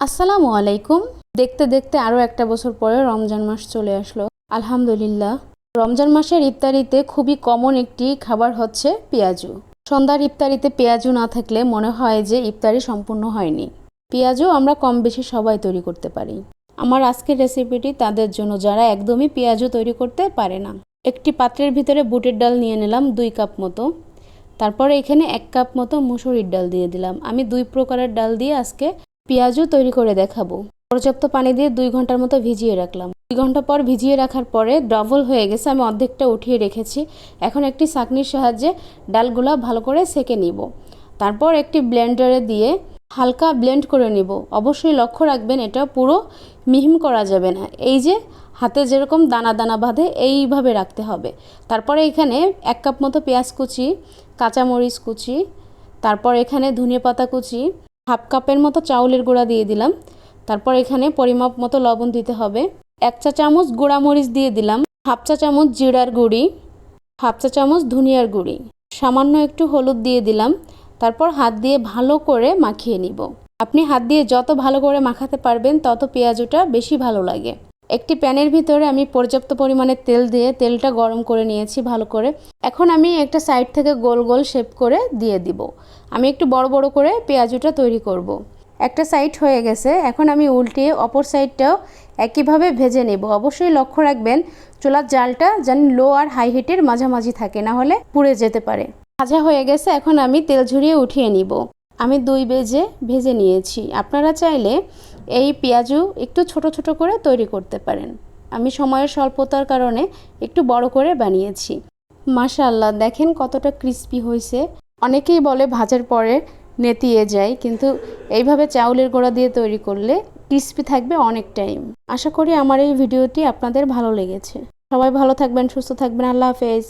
আসসালামু আলাইকুম। দেখতে দেখতে আরও একটা বছর পরে রমজান মাস চলে আসলো। আলহামদুলিল্লাহ। রমজান মাসের ইফতারিতে খুবই কমন একটি খাবার হচ্ছে পেঁয়াজু। সন্ধ্যার ইফতারিতে পেঁয়াজু না থাকলে মনে হয় যে ইফতারি সম্পূর্ণ হয়নি। পেঁয়াজু আমরা কম বেশি সবাই তৈরি করতে পারি। আমার আজকের রেসিপিটি তাদের জন্য যারা একদমই পেঁয়াজু তৈরি করতে পারে না। একটি পাত্রের ভিতরে বুটের ডাল নিয়ে নিলাম দুই কাপ মতো। তারপরে এখানে এক কাপ মতো মুসুরির ডাল দিয়ে দিলাম। আমি দুই প্রকারের ডাল দিয়ে আজকে পেঁয়াজও তৈরি করে দেখাবো। পর্যাপ্ত পানি দিয়ে দুই ঘণ্টার মতো ভিজিয়ে রাখলাম। দুই ঘণ্টা পর ভিজিয়ে রাখার পরে ডবল হয়ে গেছে, আমি অর্ধেকটা উঠিয়ে রেখেছি। এখন একটি চাকনির সাহায্যে ডালগুলা ভালো করে সেকে নিব। তারপর একটি ব্লেন্ডারে দিয়ে হালকা ব্লেন্ড করে নিব। অবশ্যই লক্ষ্য রাখবেন, এটা পুরো মিহিম করা যাবে না। এই যে, হাতে যেরকম দানা দানা বাঁধে, এইভাবে রাখতে হবে। তারপরে এখানে এক কাপ মতো পেঁয়াজ কুচি, কাঁচামরিচ কুচি, তারপর এখানে ধনে পাতা কুচি হাফ কাপের মতো চাউলের গুঁড়া দিয়ে দিলাম। তারপর এখানে পরিমাপ মতো লবণ দিতে হবে। এক চা চামচ গুঁড়ামরিচ দিয়ে দিলাম। হাফ চা চামচ জিরার গুঁড়ি। হাফ চা চামচ ধনিয়ার গুঁড়ি। সামান্য একটু হলুদ দিয়ে দিলাম। তারপর হাত দিয়ে ভালো করে মাখিয়ে নিব। আপনি হাত দিয়ে যত ভালো করে মাখাতে পারবেন, তত পেঁয়াজটা বেশি ভালো লাগে। একটি প্যানের ভিতরে আমি পর্যাপ্ত পরিমাণে তেল দিয়ে তেলটা গরম করে নিয়েছি ভালো করে। এখন আমি একটা সাইড থেকে গোল গোল শেপ করে দিয়ে দিব। আমি একটু বড় বড় করে পেঁয়াজুটা তৈরি করব। একটা সাইড হয়ে গেছে। এখন আমি উল্টিয়ে অপর সাইডটাও একইভাবে ভেজে নেব। অবশ্যই লক্ষ্য রাখবেন, চুলার জালটা যেন লো আর হাই হিটের মাঝামাঝি থাকে, না হলে পুড়ে যেতে পারে। ভাজা হয়ে গেছে। এখন আমি তেল ঝরিয়ে উঠিয়ে নিব। আমি দুই বেজে ভেজে নিয়েছি। আপনারা চাইলে এই পেঁয়াজু একটু ছোট ছোট করে তৈরি করতে পারেন। আমি সময়ের স্বল্পতার কারণে একটু বড় করে বানিয়েছি। মাশাল্লাহ দেখেন কতটা ক্রিস্পি হয়েছে। অনেকেই বলে ভাজার পরে নেতিয়ে যায়, কিন্তু এইভাবে চাউলের গোড়া দিয়ে তৈরি করলে ক্রিস্পি থাকবে অনেক টাইম। আশা করি আমার এই ভিডিওটি আপনাদের ভালো লেগেছে। সবাই ভালো থাকবেন, সুস্থ থাকবেন, আল্লাহ হাফেজ।